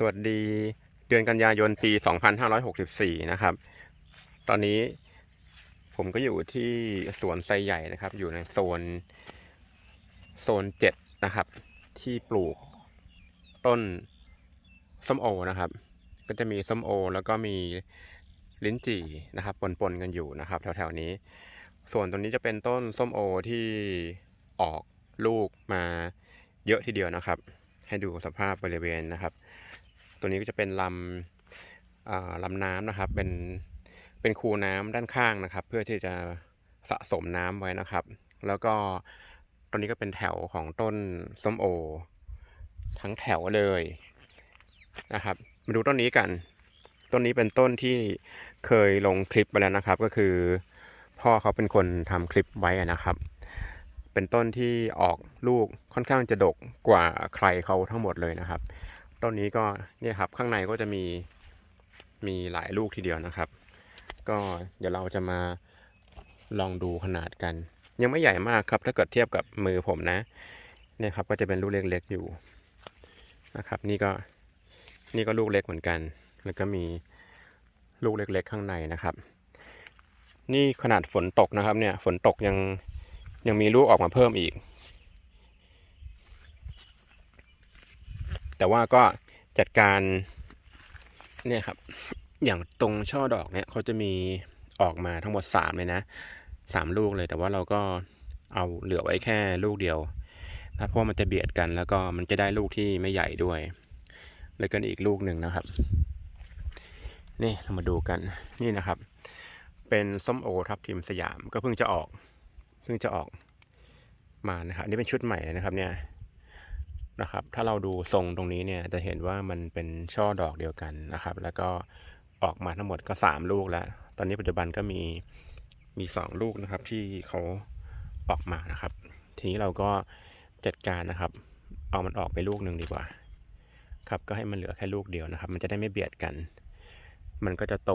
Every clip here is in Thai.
สวัสดีเดือนกันยายนปี 2564 นะครับ ตอนนี้ผมก็อยู่ที่สวนไซใหญ่นะครับ อยู่ในโซนโซน 7 นะครับ ที่ปลูกต้นส้มโอนะครับ ก็จะมีส้มโอ แล้วก็มีลิ้นจี่นะครับปนๆกันอยู่นะครับ แถวๆนี้ ส่วนตรงนี้จะเป็นต้นส้มโอที่ออกลูกมาเยอะทีเดียวนะครับ ให้ดูสภาพบริเวณนะครับ ตัวนี้ก็จะเป็นลำอ่าลำน้ำนะครับ เป็นเป็นคูน้ำด้านข้างนะครับ เพื่อที่จะสะสมน้ำไว้นะครับ แล้วก็ตรงนี้ก็เป็นแถวของต้นส้มโอ ทั้งแถวเลยนะครับ มาดูต้นนี้กัน ต้นนี้เป็นต้นที่เคยลงคลิปไปแล้วนะครับ ก็คือ พ่อเขาเป็นคนทำคลิปไว้นะครับ เป็นต้นที่ออกลูกค่อนข้างจะดกกว่าใครเขาทั้งหมดเลยนะครับ ต้นนี้ก็เนี่ยครับข้างในก็จะมีมีหลายลูกทีเดียวนะครับ ก็เดี๋ยวเราจะมาลองดูขนาดกัน ยังไม่ใหญ่มากครับถ้าเกิดเทียบกับมือผมนะเนี่ยครับก็จะเป็นลูกเล็กๆอยู่นะครับ นี่ก็นี่ก็ลูกเล็กเหมือนกัน แล้วก็มีลูกเล็กๆข้างในนะครับ นี่ขนาดฝนตกนะครับเนี่ยฝนตกยังยังมีลูกออกมาเพิ่มอีก แต่ว่าก็จัดการเนี่ยครับ อย่างตรงช่อดอกเนี่ยเขาจะมีออกมาทั้งหมดสามเลยนะสามลูกเลย แต่ว่าเราก็เอาเหลือไว้แค่ลูกเดียวนะเพราะว่ามันจะเบียดกันแล้วก็มันจะได้ลูกที่ไม่ใหญ่ด้วยเลยกันอีกลูกหนึ่งนะครับ นี่เรามาดูกันนี่นะครับ เป็นส้มโอทับทิมสยามก็เพิ่งจะออก เพิ่งจะออกมานะครับนี่เป็นชุดใหม่นะครับเนี่ย นะครับ ถ้าเราดูทรงตรงนี้เนี่ยจะเห็นว่ามันเป็นช่อดอกเดียวกันนะครับ แล้วก็ออกมาทั้งหมดก็ 3 ลูกแล้ว ตอนนี้ปัจจุบันก็มีมี 2 ลูกนะครับที่เขาออกมานะครับ ทีนี้เราก็จัดการนะครับ เอามันออกไปลูกหนึ่งดีกว่า ครับก็ให้มันเหลือแค่ลูกเดียวนะครับ มันจะได้ไม่เบียดกัน มันก็จะโต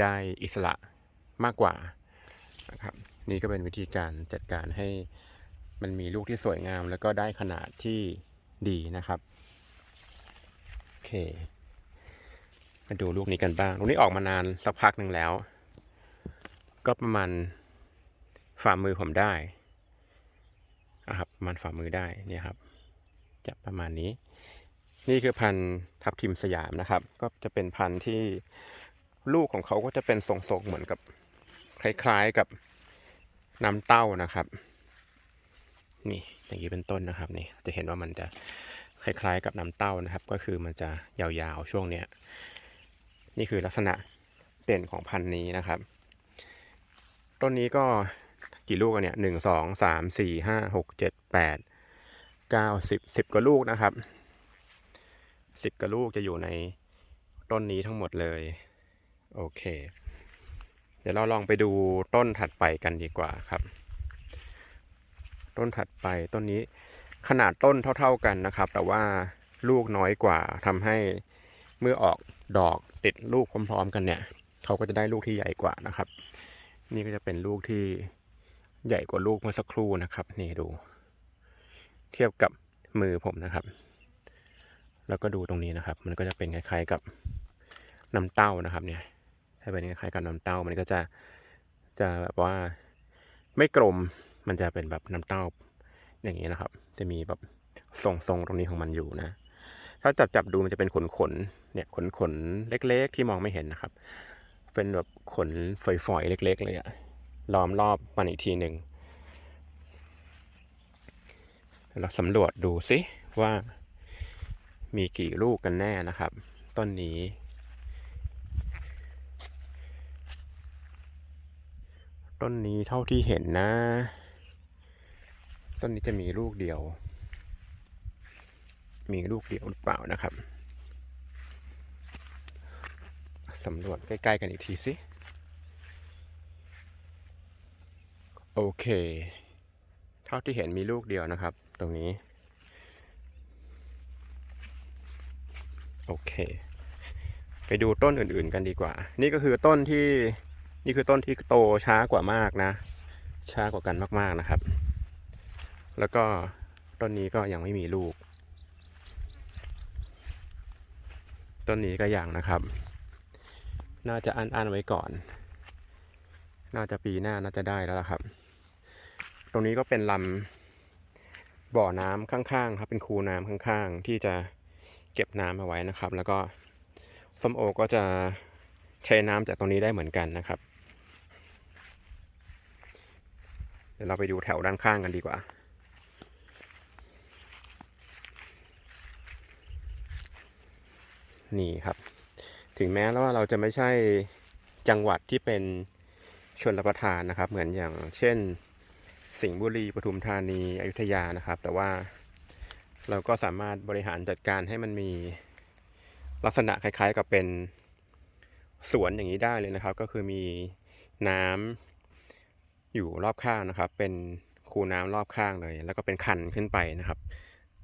ได้อิสระมากกว่านะครับนี่ก็เป็นวิธีการจัดการให้มันมีลูกที่สวยงาม แล้วก็ได้ขนาดที่ ดีนะครับโอเคมาดูลูกนี้กันบ้าง ลูกนี้ออกมานานสักพักหนึ่งแล้ว ก็ประมาณฝ่ามือผมได้อะครับประมาณฝ่ามือได้เนี่ยครับจะประมาณนี้ นี่คือพันธุ์ทับทิมสยามนะครับ ก็จะเป็นพันธุ์ที่ลูกของเขาก็จะเป็นทรงๆเหมือนกับ คล้ายๆกับน้ำเต้านะครับ นี่อย่างนี้เป็นต้นนะครับนี่จะเห็นว่ามันจะคล้ายๆกับน้ำเต้านะครับ ก็คือมันจะยาวๆช่วงเนี้ยนี่คือลักษณะเด่นของพันธุ์นี้นะครับ ต้นนี้ก็กี่ลูกกันเนี่ยหนึ่งสองสามสี่ห้าหกเจ็ดแปดเก้าสิบสิบกว่าลูกนะครับสิบกว่าลูกจะอยู่ในต้นนี้ทั้งหมดเลย โอเค เดี๋ยวเราลองไปดูต้นถัดไปกันดีกว่าครับ ต้นถัดไปต้นนี้ขนาดต้นเท่า ๆกันนะครับ แต่ว่าลูกน้อยกว่าทำให้เมื่อออกดอกติดลูกพร้อมๆกันเนี่ยเขาก็จะได้ลูกที่ใหญ่กว่านะครับ นี่ก็จะเป็นลูกที่ใหญ่กว่าลูกเมื่อสักครู่นะครับ นี่ดู เทียบกับมือผมนะครับ แล้วก็ดูตรงนี้นะครับ มันก็จะเป็นคล้ายๆกับน้ำเต้านะครับเนี่ยถ้าเป็นคล้ายๆกับน้ำเต้ามันก็จะจะแบบว่าไม่กลม มันจะเป็นแบบน้ำเต้าอย่างนี้นะครับ จะมีแบบทรงๆตรงนี้ของมันอยู่นะ ถ้าจับจับดูมันจะเป็นขนขนๆเนี่ยขนขนๆเล็ก ๆ ที่มองไม่เห็นนะครับ เป็นแบบขนฝอยๆเล็ก ๆ เลยอะล้อมรอบมันอีกทีหนึ่งเราสำรวจดูสิว่ามีกี่ลูกกันแน่นะครับ ต้นนี้ ต้นนี้เท่าที่เห็นนะ ต้นนี้จะมีลูกเดียว มีลูกเดียวหรือเปล่านะครับสำรวจใกล้ๆกันอีกทีสิโอเค เท่าที่เห็นมีลูกเดียวนะครับ ตรงนี้ โอเค ไปดูต้นอื่นๆกันดีกว่า นี่ก็คือต้นที่ นี่คือต้นที่โตช้ากว่ามากนะ ช้ากว่ากันมากๆนะครับ แล้วก็ต้นนี้ก็ยังไม่มีลูก ต้นนี้ก็อย่างนะครับ น่าจะอันอันไว้ก่อน น่าจะปีหน้าน่าจะได้แล้วละครับ ตรงนี้ก็เป็นลำบ่อน้ำข้างๆครับ เป็นคูน้ำข้างๆ ที่จะเก็บน้ำเอาไว้นะครับ แล้วก็ส้มโอก็จะใช้น้ำจากตรงนี้ได้เหมือนกันนะครับ เดี๋ยวเราไปดูแถวด้านข้างกันดีกว่า นี่ครับ ถึงแม้แล้วว่าเราจะไม่ใช่จังหวัดที่เป็นชนรับประทานนะครับ เหมือนอย่างเช่น สิงห์บุรีปทุมธานีอยุธยานะครับ แต่ว่าเราก็สามารถบริหารจัดการให้มันมีลักษณะคล้าย ๆ กับเป็นสวนอย่างนี้ได้เลยนะครับ ก็คือมีน้ำอยู่รอบข้างนะครับ เป็นคูน้ำรอบข้างเลย แล้วก็เป็นคันขึ้นไปนะครับ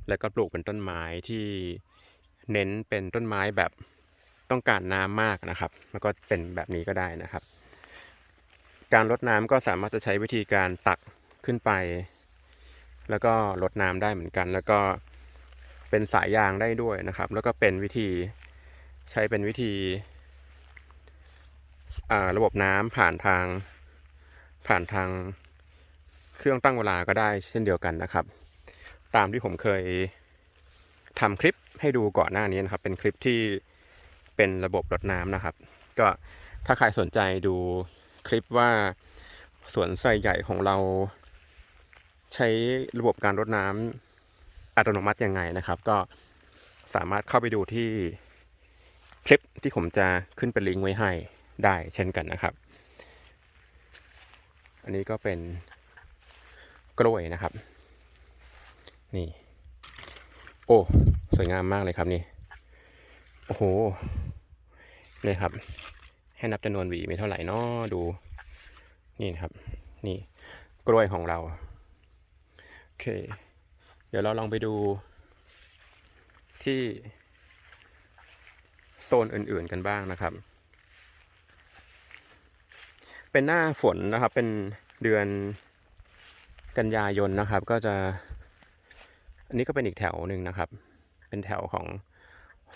แล้วก็ปลูกเป็นต้นไม้ที่ เน้นเป็นต้นไม้แบบต้องการน้ำมากนะครับ แล้วก็เป็นแบบนี้ก็ได้นะครับ การรดน้ำก็สามารถจะใช้วิธีการตักขึ้นไป แล้วก็รดน้ำได้เหมือนกัน แล้วก็เป็นสายยางได้ด้วยนะครับ แล้วก็เป็นวิธีใช้เป็นวิธีระบบน้ำผ่านทางผ่านทางเครื่องตั้งเวลาก็ได้เช่นเดียวกันนะครับ ตามที่ผมเคยทำคลิป ให้ดูก่อนหน้านี้นะครับ เป็นคลิปที่เป็นระบบรดน้ำนะครับ ก็ถ้าใครสนใจดูคลิปว่าสวนไซใหญ่ของเรา ใช้ระบบการรดน้ำอัตโนมัติยังไงนะครับ ก็สามารถเข้าไปดูที่คลิปที่ผมจะขึ้นเป็นลิงก์ไว้ให้ได้เช่นกันนะครับ อันนี้ก็เป็นกล้วยนะครับ นี่ โอ้ สวยงามมากเลยครับนี่ โอ้โหนี่ครับ ให้นับจำนวนหวีไม่เท่าไหร่นาะดู นี่นครับ นี่กล้วยของเรา โอเค เดี๋ยวเราลองไปดู ที่โซนอื่นๆกันบ้างนะครับ เป็นหน้าฝนนะครับ เป็นเดือนกันยายนนะครับ ก็จะ อันนี้ก็เป็นอีกแถวหนึ่งนะครับ เป็นแถวของ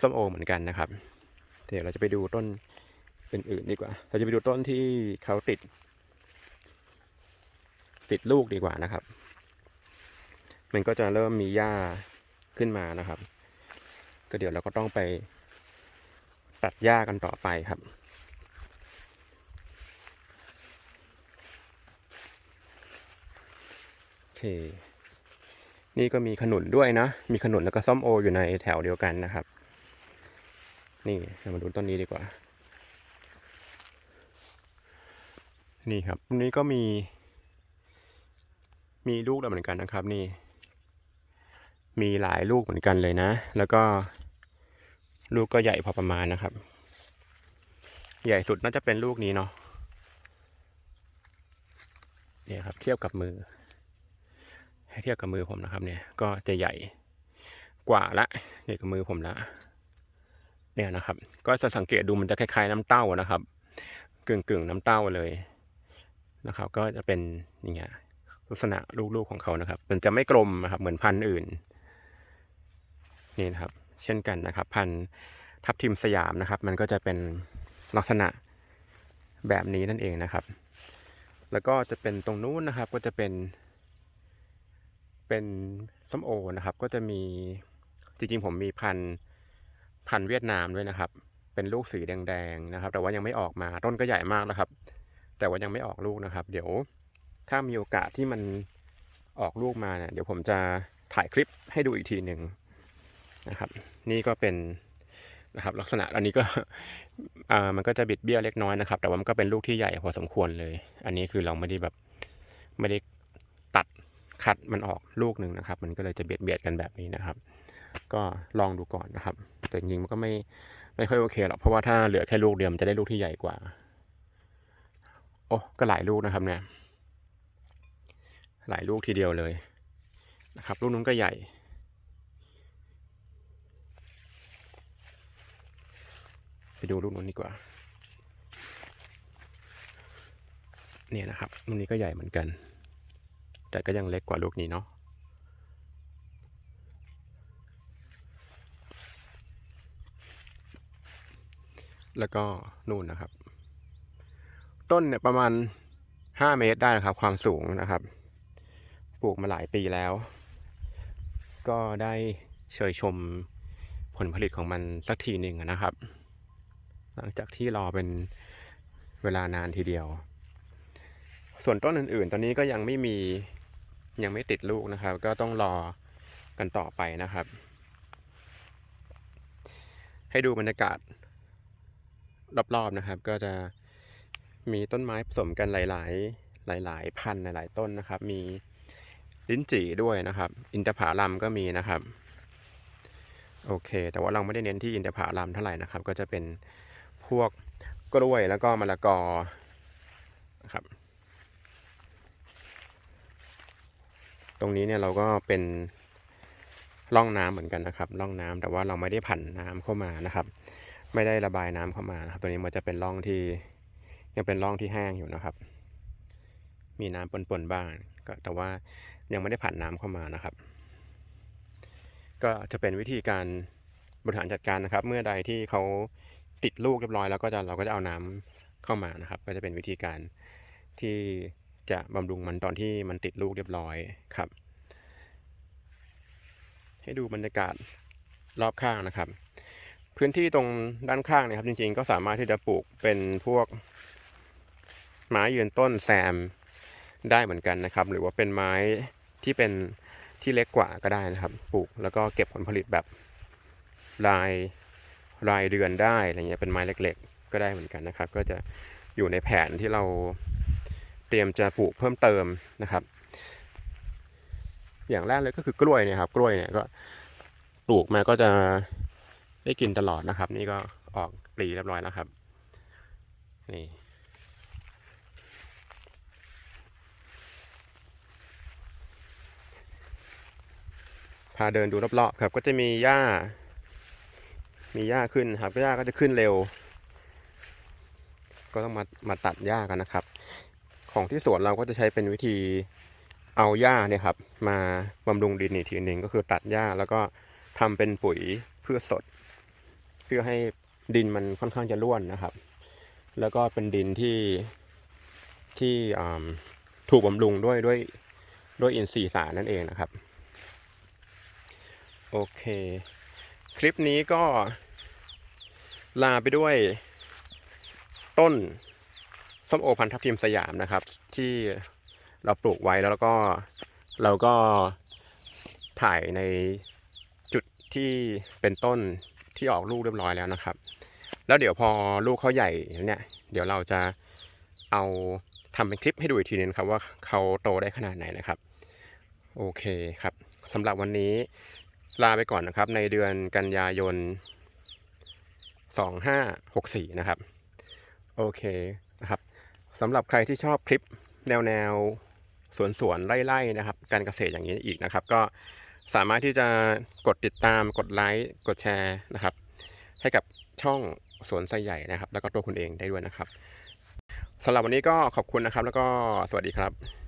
ส้มโอเหมือนกันนะครับ เดี๋ยวเราจะไปดูต้นอื่นๆดีกว่า เราจะไปดูต้นที่เขาติด ติดลูกดีกว่านะครับ มันก็จะเริ่มมีหญ้าขึ้นมานะครับ ก็เดี๋ยวเราก็ต้องไปตัดหญ้ากันต่อไปครับโอเค นี่ก็มีขนุนด้วยนะ มีขนุนแล้วก็ส้มโออยู่ในแถวเดียวกันนะครับ นี่ามาดูต้นนี้ดีกว่า นี่ครับต้นนี้ก็มี มีลูกแล้วเหมือนกันนะครับนี่ มีหลายลูกเหมือนกันเลยนะ แล้วก็ลูกก็ใหญ่พอประมาณนะครับ ใหญ่สุดน่าจะเป็นลูกนี้เนาะเนี่ยครับเทียบกับมือ ให้เทียบกับมือผมนะครับเนี่ยก็จะใหญ่กว่าละเนี่ยกับมือผมละเนี่ยนะครับ ก็จะสังเกตดูมันจะคล้ายๆน้ำเต้านะครับ กึ่งกึ่งๆน้ำเต้าเลยนะครับ ก็จะเป็นอย่างเงี้ยลักษณะลูกๆของเขานะครับ มันจะไม่กลมนะครับ เหมือนพันธุ์อื่น นี่นะครับ เช่นกันนะครับ พันธุ์ทับทิมสยามนะครับ มันก็จะเป็นลักษณะแบบนี้นั่นเองนะครับ แล้วก็จะเป็นตรงนู้นนะครับ ก็จะเป็น เป็นส้มโอนะครับ ก็จะมีจริงๆผมมีพันธุ์พันธุ์เวียดนามด้วยนะครับ เป็นลูกสีแดงๆนะครับ แต่ว่ายังไม่ออกมาต้นก็ใหญ่มากแล้วครับ แต่ว่ายังไม่ออกลูกนะครับ เดี๋ยวถ้ามีโอกาสที่มันออกลูกมาเนี่ยเดี๋ยวผมจะถ่ายคลิปให้ดูอีกทีหนึ่งนะครับ นี่ก็เป็นนะครับลักษณะอันนี้ก็อ่ามันก็จะบิดเบี้ยวเล็กน้อยนะครับ แต่ว่ามันก็เป็นลูกที่ใหญ่พอสมควรเลย อันนี้คือเราไม่ได้แบบไม่ได้ คัดมันออกลูกหนึ่งนะครับ มันก็เลยจะเบียดเบียดกันแบบนี้นะครับ ก็ลองดูก่อนนะครับ แต่จริงมันก็ไม่ไม่ค่อยโอเคหรอกเพราะว่าถ้าเหลือแค่ลูกเดียวมันจะได้ลูกที่ใหญ่กว่าโอ้ก็หลายลูกนะครับเนี่ยหลายลูกทีเดียวเลยนะครับ ลูกนู้นก็ใหญ่ไปดูลูกนู้นดีกว่า เนี่ยนะครับลูกนี้ก็ใหญ่เหมือนกัน แต่ก็ยังเล็กกว่าลูกนี้เนาะแล้วก็นู่นนะครับ ต้นเนี่ยประมาณห้าเมตรได้นะครับ ความสูงนะครับ ปลูกมาหลายปีแล้ว ก็ได้เชยชมผลผลิตของมันสักทีหนึ่งนะครับ หลังจากที่รอเป็นเวลานานทีเดียว ส่วนต้นอื่นๆ ตอนนี้ก็ยังไม่มี ยังไม่ติดลูกนะครับ ก็ต้องรอกันต่อไปนะครับ ให้ดูบรรยากาศรอบๆนะครับ ก็จะมีต้นไม้ผสมกันหลาย ๆ หลาย ๆ พันหลาย ๆ ต้นนะครับ มีลิ้นจี่ด้วยนะครับ อินทผลัมก็มีนะครับ โอเค แต่ว่าเราไม่ได้เน้นที่อินทผลัมเท่าไหร่นะครับ ก็จะเป็นพวกกล้วยแล้วก็มะละกอนะครับ ตรงนี้เนี่ยเราก็เป็นร่องน้ำเหมือนกันนะครับร่องน้ำแต่ว่าเราไม่ได้ผันน้ำเข้ามานะครับ ไม่ได้ระบายน้ำเข้ามาครับตัวนี้มันจะเป็นร่องที่ยังเป็นร่องที่แห้งอยู่นะครับ มีน้ำปนๆบ้างก็แต่ว่ายังไม่ได้ผ่านน้ำเข้ามานะครับ ก็จะเป็นวิธีการบริหารจัดการนะครับ เมื่อใดที่เขาติดลูกเรียบร้อยแล้วก็จะเราก็จะเอาน้ำเข้ามานะครับ ก็จะเป็นวิธีการที่ จะบำรุงมันตอนที่มันติดลูกเรียบร้อยครับ ให้ดูบรรยากาศรอบข้างนะครับ พื้นที่ตรงด้านข้างเนะครับ จริงๆ ก็สามารถที่จะปลูกเป็นพวกไม้ยืนต้นแซมได้เหมือนกันนะครับ หรือว่าเป็นไม้ที่เป็นที่เล็กกว่าก็ได้นะครับ ปลูกแล้วก็เก็บผลผลิตแบบรายรายเดือนได้อะไรเงี้ยเป็นไม้เล็ก ๆ ก็ได้เหมือนกันนะครับ ก็จะอยู่ในแผนที่เรา เตรียมจะปลูกเพิ่มเติมนะครับ อย่างแรกเลยก็คือกล้วยเนี่ยครับ กล้วยเนี่ยก็ปลูกมาก็จะได้กินตลอดนะครับ นี่ก็ออกปลีเรียบร้อยแล้วครับนี่พาเดินดูรอบๆครับ ก็จะมีหญ้า มีหญ้าขึ้นครับหญ้าก็จะขึ้นเร็ว ก็ต้องมามาตัดหญ้ากันนะครับ ของที่สวนเราก็จะใช้เป็นวิธีเอาหญ้าเนี่ยครับมาบำรุงดินอีกทีหนึ่งก็คือตัดหญ้าแล้วก็ทำเป็นปุ๋ยเพืชสด เพื่อให้ดินมันค่อนข้างจะร่วนนะครับ แล้วก็เป็นดินที่ที่อ่าถูกบำรุงด้วยด้วยด้วยอินทรีย์สารนั่นเองนะครับ โอเค คลิปนี้ก็ลาไปด้วยต้น ส้มโอพันทับทิมสยามนะครับ ที่เราปลูกไว้แล้วก็เราก็ถ่ายในจุดที่เป็นต้นที่ออกลูกเรียบร้อยแล้วนะครับ แล้วเดี๋ยวพอลูกเขาใหญ่เนี่ย เดี๋ยวเราจะเอาทำเป็นคลิปให้ดูอีกทีนึงครับว่าเขาโตได้ขนาดไหนนะครับ โอเคครับสำหรับวันนี้ลาไปก่อนนะครับ ในเดือนกันยายน 2564 นะครับ โอเคนะครับ สำหรับใครที่ชอบคลิปแนวแนวสวนสวนไร่ๆนะครับ การเกษตรอย่างนี้อีกนะครับ ก็สามารถที่จะกดติดตามกดไลค์กดแชร์นะครับ ให้กับช่องสวนไซใหญ่นะครับ แล้วก็ตัวคุณเองได้ด้วยนะครับสำหรับวันนี้ก็ขอบคุณนะครับ แล้วก็สวัสดีครับ